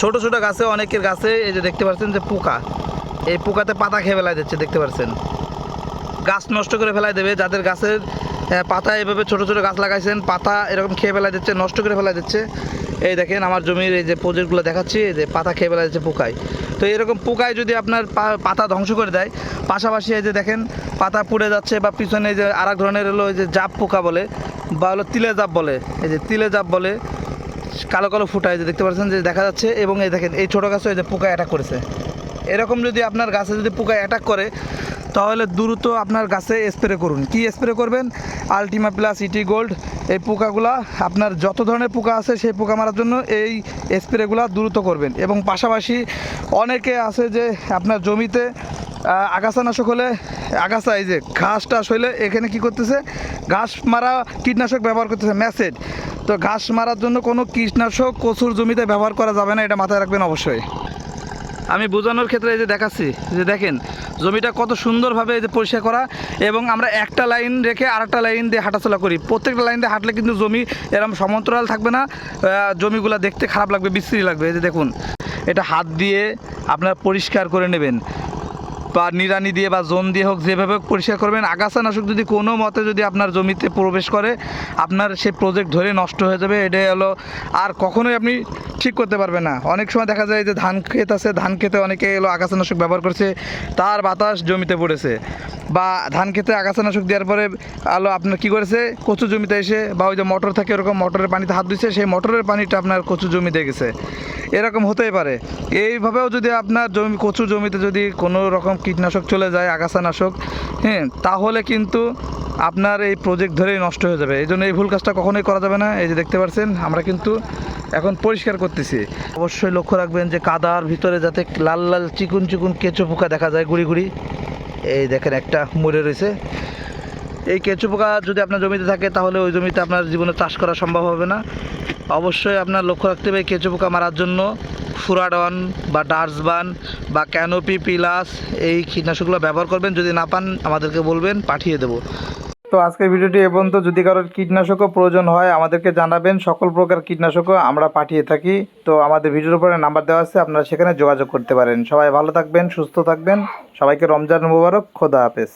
ছোট ছোট গাছে, অনেকের গাছে, এই যে দেখতে পাচ্ছেন যে পোকা। এই পোকাতে পাতা খেয়ে ফেলাই দিচ্ছে, দেখতে পাচ্ছেন। গাছ নষ্ট করে ফেলাই দেবে, যাদের গাছের পাতা এভাবে ছোট ছোট গাছ লাগাইছেন, পাতা এরকম খেয়ে ফেলাই দিচ্ছে, নষ্ট করে ফেলাই দিচ্ছে। এই দেখেন আমার জমির এই যে প্রজেক্টগুলো দেখাচ্ছি, এই যে পাতা খেয়ে ফেলাই দিচ্ছে পোকায়। তো এরকম পোকায় যদি আপনার পাতা ধ্বংস করে দেয়, পাশাপাশি এই যে দেখেন, পাতা পুড়ে যাচ্ছে বা পিছনে এই যে আর ধরনের হলো এই যে জাপ পোকা বলে, বা হলো তিলে জাপ বলে, এই যে তিলে জাপ বলে কালো কালো ফুটায় যে দেখতে পাচ্ছেন যে দেখা যাচ্ছে এবং এই দেখেন, এই ছোটো গাছে এই যে পোকা অ্যাটাক করেছে। এরকম যদি আপনার গাছে যদি পোকা অ্যাটাক করে, তাহলে দ্রুত আপনার গাছে স্প্রে করুন। কি স্প্রে করবেন? আলটিমা প্লাস ইটি গোল্ড এই পোকাগুলা আপনার যত ধরনের পোকা আছে সেই পোকা মারার জন্য এই স্প্রেগুলা দ্রুত করবেন। এবং পাশাপাশি অনেকে আছে যে আপনার জমিতে আগাছানাশক হলে, আগাছা এই যে ঘাস টাস হলে এখানে কি করতেছে? ঘাস মারা কীটনাশক ব্যবহার করতেছে। ম্যাসেড তো ঘাস মারার জন্য কোনো কীটনাশক কচুর জমিতে ব্যবহার করা যাবে না, এটা মাথায় রাখবেন অবশ্যই। আমি বোঝানোর ক্ষেত্রে এই যে দেখাচ্ছি যে দেখেন, জমিটা কত সুন্দরভাবে এই যে পরিষ্কার করা এবং আমরা একটা লাইন রেখে আরেকটা লাইন দিয়ে হাঁটাচলা করি। প্রত্যেকটা লাইন দিয়ে হাঁটলে কিন্তু জমি এরকম সমান্তরাল থাকবে না জমিগুলো দেখতে খারাপ লাগবে, বিশ্রী লাগবে। এই যে দেখুন, এটা হাত দিয়ে আপনার পরিষ্কার করে নেবেন। বা নিড়ানি দিয়ে বা জোন দিয়ে হোক যেভাবে হোক পরিষ্কার করবেন। আগাছানাশক যদি কোনো মতে যদি আপনার জমিতে প্রবেশ করে, আপনার সে প্রজেক্ট ধরে নষ্ট হয়ে যাবে। এটাই হলো, আর কখনোই আপনি ঠিক করতে পারবেন না। অনেক সময় দেখা যায় যে ধান ক্ষেত আছে, ধান ক্ষেতে অনেকে এলো আগাছানাশক ব্যবহার করছে, তার বাতাস জমিতে পড়েছে। বা ধান খেতে আগাছানাশক দেওয়ার পরে আলো আপনার কি করেছে? কচু জমিতে এসে বা ওই যে মোটর থাকে ওরকম মোটরের পানিতে হাত দিচ্ছে সেই মোটরের পানিটা আপনার কচু জমিতে গেছে। এরকম হতেই পারে। এইভাবেও যদি আপনার জমি, কচু জমিতে যদি কোনো রকম কীটনাশক চলে যায়, আগাছানাশক হ্যাঁ তাহলে কিন্তু আপনার এই প্রজেক্ট ধরেই নষ্ট হয়ে যাবে। এই জন্য এই ভুল কাজটা কখনোই করা যাবে না। এই যে দেখতে পাচ্ছেন আমরা কিন্তু এখন পরিষ্কার করতেছি। অবশ্যই লক্ষ্য রাখবেন যে কাদার ভিতরে যাতে লাল লাল চিকুন চিকুন কেঁচো পোকা দেখা যায় গুড়ি গুড়ি। এই দেখেন একটা মরে রয়েছে। এই কেঁচু পোকা যদি আপনার জমিতে থাকে, তাহলে ওই জমিতে আপনার জীবনে চাষ করা সম্ভব হবে না। অবশ্যই আপনার লক্ষ্য রাখতে হবে কেঁচু পোকা মারার জন্য। ফুরাডন বা ডার্সবান বা ক্যানোপি, পিলাস এই কীটনাশকগুলো ব্যবহার করবেন। যদি না পান, আমাদেরকে বলবেন, পাঠিয়ে দেবো। তো আজকের ভিডিওটি এ পর্যন্ত। যদি কারোর কীটনাশকও প্রয়োজন হয়, আমাদেরকে জানাবেন। সকল প্রকার কীটনাশকও আমরা পাঠিয়ে থাকি। তো আমাদের ভিডিওর উপরে নাম্বার দেওয়া আছে, আপনারা সেখানে যোগাযোগ করতে পারেন। সবাই ভালো থাকবেন, সুস্থ থাকবেন। সবাইকে রমজান মুবারক, খোদা হাফেজ।